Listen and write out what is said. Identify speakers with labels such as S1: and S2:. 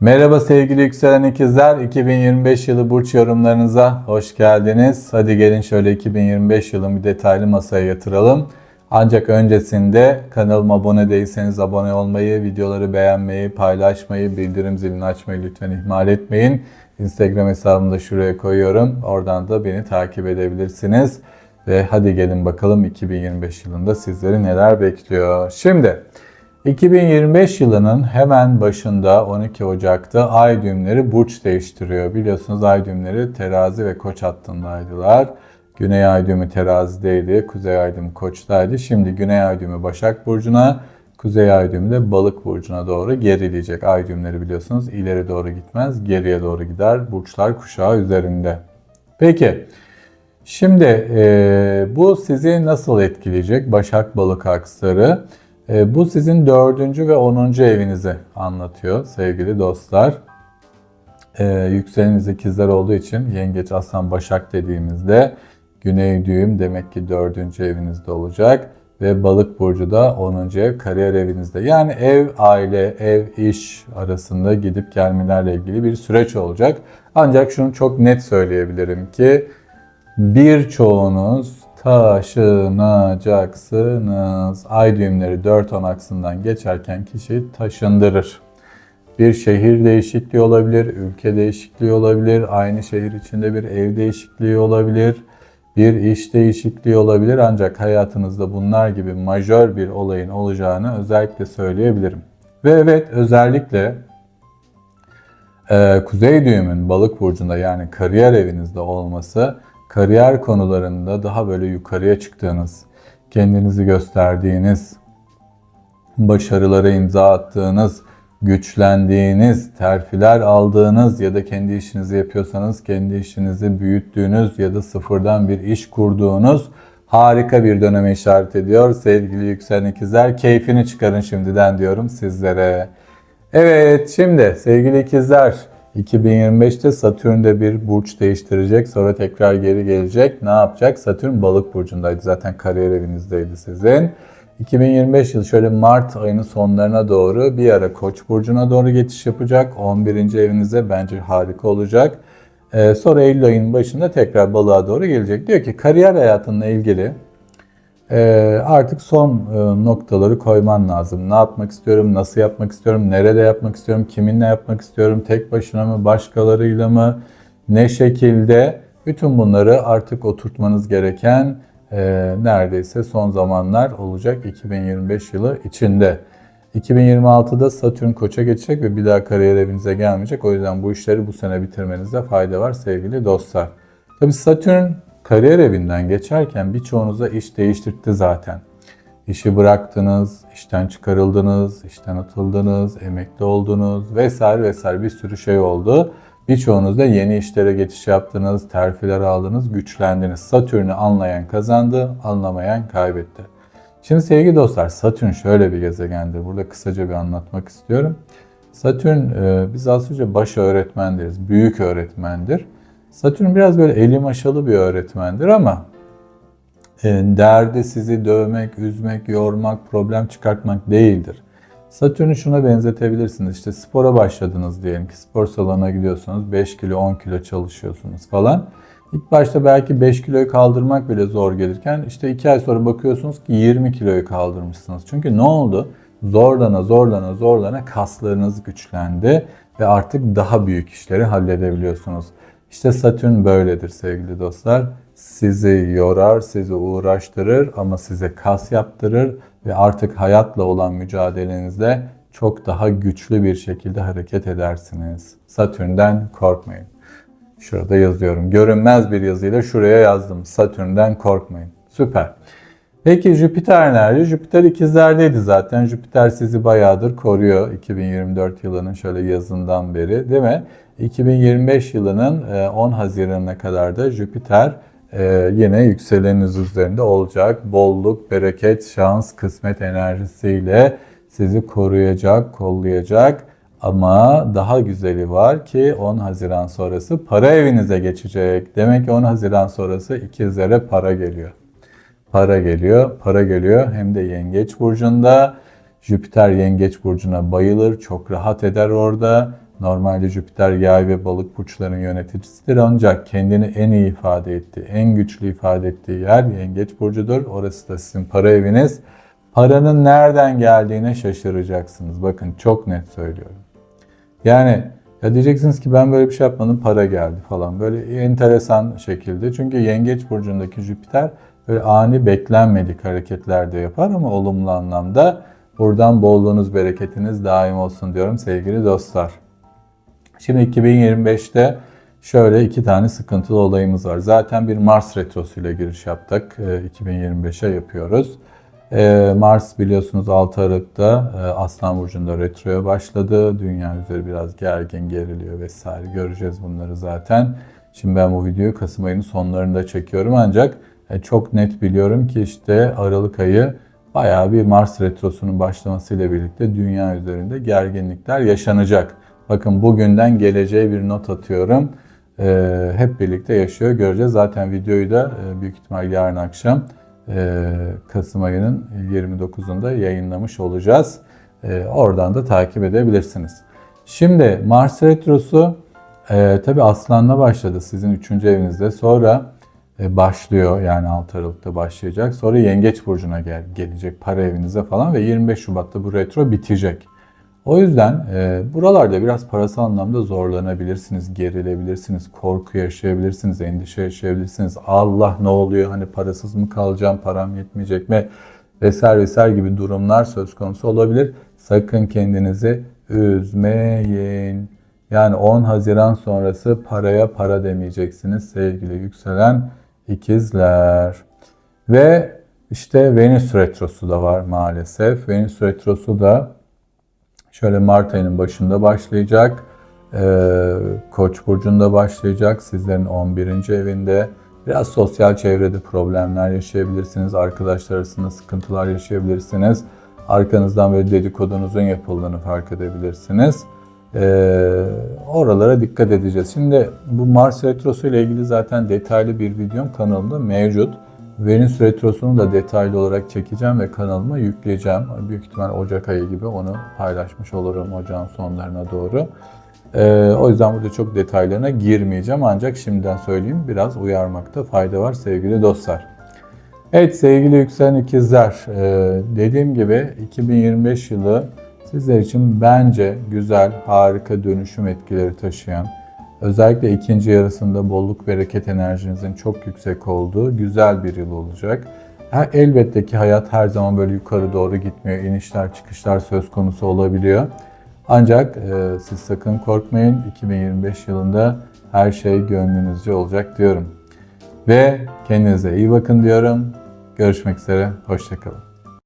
S1: Merhaba sevgili yükselen ikizler. 2025 yılı burç yorumlarınıza hoş geldiniz. Hadi gelin şöyle 2025 yılın bir detaylı masaya yatıralım. Ancak öncesinde kanalıma abone değilseniz abone olmayı, videoları beğenmeyi, paylaşmayı, bildirim zilini açmayı lütfen ihmal etmeyin. Instagram hesabımı da şuraya koyuyorum. Oradan da beni takip edebilirsiniz. Ve hadi gelin bakalım 2025 yılında sizleri neler bekliyor. Şimdi 2025 yılının hemen başında 12 Ocak'ta ay düğümleri burç değiştiriyor. Biliyorsunuz ay düğümleri terazi ve koç hattındaydılar. Güney ay düğümü terazideydi, kuzey ay düğümü koçtaydı. Şimdi güney ay düğümü başak burcuna, kuzey ay düğümü de balık burcuna doğru gerileyecek. Ay düğümleri biliyorsunuz ileri doğru gitmez, geriye doğru gider. Burçlar kuşağı üzerinde. Peki, şimdi e, bu sizi nasıl etkileyecek? Başak balık aksları. E, bu sizin dördüncü ve onuncu evinizi anlatıyor sevgili dostlar. E, yükseleniniz ikizler olduğu için yengeç aslan başak dediğimizde güney düğüm demek ki dördüncü evinizde olacak. Ve balık burcu da 10. ev kariyer evinizde. Yani ev, aile, ev, iş arasında gidip gelmelerle ilgili bir süreç olacak. Ancak şunu çok net söyleyebilirim ki birçoğunuz taşınacaksınız. Ay düğümleri 4-10 aksından geçerken kişi taşındırır. Bir şehir değişikliği olabilir, ülke değişikliği olabilir, aynı şehir içinde bir ev değişikliği olabilir, bir iş değişikliği olabilir. Ancak hayatınızda bunlar gibi majör bir olayın olacağını özellikle söyleyebilirim. Ve evet özellikle e, kuzey düğümün balık burcunda yani kariyer evinizde olması kariyer konularında daha böyle yukarıya çıktığınız, kendinizi gösterdiğiniz, başarılara imza attığınız, güçlendiğiniz, terfiler aldığınız ya da kendi işinizi yapıyorsanız kendi işinizi büyüttüğünüz ya da sıfırdan bir iş kurduğunuz harika bir döneme işaret ediyor. Sevgili yükselen ikizler keyfini çıkarın şimdiden diyorum sizlere. Evet şimdi sevgili ikizler 2025'te Satürn'de bir burç değiştirecek. Sonra tekrar geri gelecek. Ne yapacak? Satürn balık burcundaydı. Zaten kariyer evinizdeydi sizin. 2025 yılı şöyle Mart ayının sonlarına doğru bir ara Koç burcuna doğru geçiş yapacak. 11. evinize bence harika olacak. Ee, sonra Eylül ayının başında tekrar balığa doğru gelecek. Diyor ki kariyer hayatınla ilgili artık son e, noktaları koyman lazım. Ne yapmak istiyorum, nasıl yapmak istiyorum, nerede yapmak istiyorum, kiminle yapmak istiyorum, tek başına mı, başkalarıyla mı, ne şekilde bütün bunları artık oturtmanız gereken e, neredeyse son zamanlar olacak 2025 yılı içinde. 2026'da Satürn Koç'a geçecek ve bir daha kariyer evinize gelmeyecek. O yüzden bu işleri bu sene bitirmenizde fayda var sevgili dostlar. Tabii Satürn kariyer evinden geçerken birçoğunuza iş değiştirdi zaten. İşi bıraktınız, işten çıkarıldınız, işten atıldınız, emekli oldunuz vesaire vesaire bir sürü şey oldu. Birçoğunuz da yeni işlere geçiş yaptınız, terfiler aldınız, güçlendiniz. Satürn'ü anlayan kazandı, anlamayan kaybetti. Şimdi sevgili dostlar Satürn şöyle bir gezegendir. Burada kısaca bir anlatmak istiyorum. Satürn e, biz aslında baş öğretmen deriz, büyük öğretmendir. Satürn biraz böyle eli maşalı bir öğretmendir ama e, derdi sizi dövmek, üzmek, yormak, problem çıkartmak değildir. Satürn'ü şuna benzetebilirsiniz. İşte spora başladınız diyelim ki spor salonuna gidiyorsunuz 5 kilo 10 kilo çalışıyorsunuz falan. İlk başta belki 5 kiloyu kaldırmak bile zor gelirken işte 2 ay sonra bakıyorsunuz ki 20 kiloyu kaldırmışsınız. Çünkü ne oldu? Zorlana zorlana zorlana kaslarınız güçlendi ve artık daha büyük işleri halledebiliyorsunuz. İşte Satürn böyledir sevgili dostlar. Sizi yorar, sizi uğraştırır ama size kas yaptırır ve artık hayatla olan mücadelenizde çok daha güçlü bir şekilde hareket edersiniz. Satürn'den korkmayın. Şurada yazıyorum. Görünmez bir yazıyla şuraya yazdım. Satürn'den korkmayın. Süper. Peki Jüpiter nerede? Jüpiter ikizlerdeydi zaten. Jüpiter sizi bayağıdır koruyor 2024 yılının şöyle yazından beri değil mi? 2025 yılının 10 Haziran'a kadar da Jüpiter e, yine yükseleniniz üzerinde olacak. Bolluk, bereket, şans, kısmet enerjisiyle sizi koruyacak, kollayacak. Ama daha güzeli var ki 10 Haziran sonrası para evinize geçecek. Demek ki 10 Haziran sonrası ikizlere para geliyor. Para geliyor, para geliyor hem de Yengeç burcunda. Jüpiter Yengeç burcuna bayılır, çok rahat eder orada. Normalde Jüpiter yay ve balık burçların yöneticisidir ancak kendini en iyi ifade ettiği, en güçlü ifade ettiği yer yengeç burcudur. Orası da sizin para eviniz. Paranın nereden geldiğine şaşıracaksınız. Bakın çok net söylüyorum. Yani ya diyeceksiniz ki ben böyle bir şey yapmadım para geldi falan. Böyle enteresan şekilde. Çünkü yengeç burcundaki Jüpiter böyle ani beklenmedik hareketler de yapar ama olumlu anlamda. Buradan bolluğunuz, bereketiniz daim olsun diyorum sevgili dostlar. Şimdi 2025'te şöyle iki tane sıkıntılı olayımız var. Zaten bir Mars retrosuyla giriş yaptık. 2025'e yapıyoruz. Ee, Mars biliyorsunuz 6 Aralık'ta e, Aslan Burcu'nda retroya başladı. Dünya üzeri biraz gergin, geriliyor vesaire. Göreceğiz bunları zaten. Şimdi ben bu videoyu Kasım ayının sonlarında çekiyorum ancak e, çok net biliyorum ki işte Aralık ayı bayağı bir Mars retrosunun başlamasıyla birlikte dünya üzerinde gerginlikler yaşanacak. Bakın bugünden geleceğe bir not atıyorum. Ee, hep birlikte yaşıyor göreceğiz. Zaten videoyu da e, büyük ihtimal yarın akşam e, Kasım ayının 29'unda yayınlamış olacağız. E, oradan da takip edebilirsiniz. Şimdi Mars Retrosu e, tabi Aslan'la başladı sizin 3. evinizde. Sonra e, başlıyor yani 6 Aralık'ta başlayacak. Sonra Yengeç Burcu'na gel, gelecek para evinize falan ve 25 Şubat'ta bu retro bitecek. O yüzden e, buralarda biraz parasal anlamda zorlanabilirsiniz, gerilebilirsiniz, korku yaşayabilirsiniz, endişe yaşayabilirsiniz. Allah ne oluyor hani parasız mı kalacağım, param yetmeyecek mi vesaire vesaire gibi durumlar söz konusu olabilir. Sakın kendinizi üzmeyin. Yani 10 Haziran sonrası paraya para demeyeceksiniz sevgili yükselen ikizler. Ve işte Venüs retrosu da var maalesef. Venüs retrosu da Şöyle Mart ayının başında başlayacak. Ee, Koç burcunda başlayacak. Sizlerin 11. evinde. Biraz sosyal çevrede problemler yaşayabilirsiniz. Arkadaşlar arasında sıkıntılar yaşayabilirsiniz. Arkanızdan böyle dedikodunuzun yapıldığını fark edebilirsiniz. Ee, oralara dikkat edeceğiz. Şimdi bu Mars Retrosu ile ilgili zaten detaylı bir videom kanalımda mevcut. Venüs Retrosu'nu da detaylı olarak çekeceğim ve kanalıma yükleyeceğim. Büyük ihtimal Ocak ayı gibi onu paylaşmış olurum ocağın sonlarına doğru. Ee, o yüzden burada çok detaylarına girmeyeceğim ancak şimdiden söyleyeyim biraz uyarmakta fayda var sevgili dostlar. Evet sevgili yükselen ikizler e, dediğim gibi 2025 yılı sizler için bence güzel, harika dönüşüm etkileri taşıyan, Özellikle ikinci yarısında bolluk bereket enerjinizin çok yüksek olduğu güzel bir yıl olacak. Elbette ki hayat her zaman böyle yukarı doğru gitmiyor. İnişler çıkışlar söz konusu olabiliyor. Ancak e, siz sakın korkmayın. 2025 yılında her şey gönlünüzce olacak diyorum. Ve kendinize iyi bakın diyorum. Görüşmek üzere. Hoşçakalın.